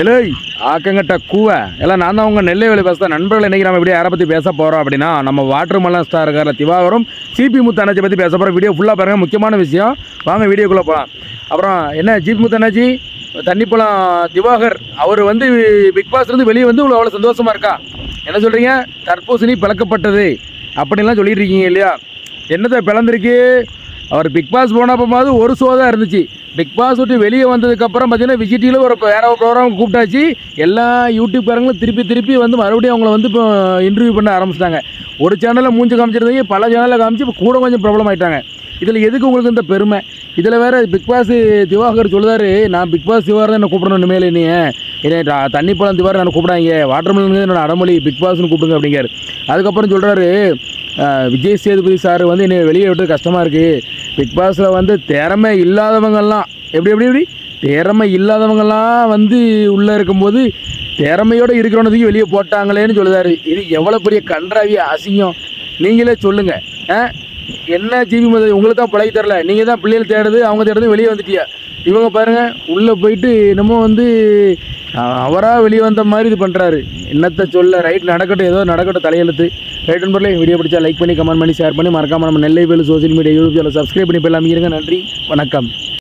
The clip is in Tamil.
எலேய் ஆக்கங்கட்ட கூவ. எல்லாம் நான் தான் உங்கள் நெல்லை வேலை பேசுகிறேன் நண்பர்கள் இன்றைக்கி நம்ம இப்படி யாரை பற்றி பேச போகிறோம் அப்படின்னா நம்ம வாட்டர் மலன் ஸ்டார் இருக்கார திவாகரும் சிபி முத்தண்ணாச்சி பற்றி பேச போகிறோம் வீடியோ ஃபுல்லாக பாருங்கள் முக்கியமான விஷயம். வாங்க வீடியோக்குள்ளே போகலாம் அப்புறம் என்ன ஜிபி முத்தண்ணாச்சி தண்ணிப்பழம் திவாகர் அவர் வந்து பிக் பாஸ்லேருந்து வெளியே வந்து இவ்வளோ அவ்வளோ சந்தோஷமாக இருக்கா? என்ன சொல்கிறீங்க தர்பூசணி பிளக்கப்பட்டது. அப்படின்லாம் சொல்லிட்டு இருக்கீங்க இல்லையா? என்னத்தை பிளந்திருக்கு? அவர் பிக் பாஸ் போனப்போது ஒரு ஷோ தான் இருந்துச்சு. பிக் பாஸ் விட்டு வெளியே வந்ததுக்கப்புறம் பார்த்தீங்கன்னா விஜிடியில் ஒரு வேற ஒரு ப்ரோக்ராம் கூப்பிட்டாச்சு. எல்லா யூடியூப்காரங்களும் திருப்பி திருப்பி வந்து மறுபடியும் அவங்கள வந்து இப்போ இன்டர்வியூ பண்ண ஆரம்பிச்சிட்டாங்க. ஒரு சேனலில் மூஞ்சி காமிச்சிருந்தீங்க பல சேனலில் காமிச்சு இப்போ கூட கொஞ்சம் ப்ராப்ளம் ஆயிட்டாங்க. இதில் எதுக்கு உங்களுக்கு இந்த பெருமை? இதில் வேறு பிக் பாஸ் திவாகர் சொல்லுதாரு நான் பிக் பாஸ் திவாகர் தான் என்ன கூப்பிடணும் இனிமேல் நீ என்னை தண்ணி பழம் திவாகர் நான் கூப்பிடாங்க வாட்டர்மெலன் என்னோட அடமொழி பிக் பாஸ்னு கூப்பிடுங்க அப்படிங்காரு அதுக்கப்புறம் சொல்கிறாரு விஜய் சேதுபதி சார் வந்து என்னை வெளியே விட்டு கஷ்டமாக இருக்குது பிக் பாஸில் வந்து திறமை இல்லாதவங்கெல்லாம் எப்படி எப்படி எப்படி? திறமை இல்லாதவங்கெல்லாம் வந்து உள்ளே இருக்கும்போது திறமையோடு இருக்கிறவனதுக்கு வெளியே போட்டாங்களேன்னு சொல்லுதாரு. இது எவ்வளோ பெரிய கன்றாவிய அசிங்கம். நீங்களே சொல்லுங்கள் ஆ? என்ன ஜிபி மத உங்களுக்கு தான் பழகி தரல நீங்கள் தான் பிள்ளைகள் தேடுது அவங்க தேடுது வெளியே வந்துட்டியா? இவங்க பாருங்க உள்ளே போயிட்டு என்னமோ வந்து அவராக வெளியே வந்த மாதிரி இது பண்ணுறாரு என்னத்தை சொல்ல ரைட் நடக்கட்டும் ஏதோ நடக்கட்டும் தலையெழுத்து. ரைட் நண்பர்களே வீடியோ பிடிச்சா லைக் பண்ணி கமெண்ட் பண்ணி ஷேர் பண்ணி மறக்காமல் நம்ம Nellai Velu social media YouTube channel subscribe பண்ணி போயிடலாம். இருங்க நன்றி வணக்கம்.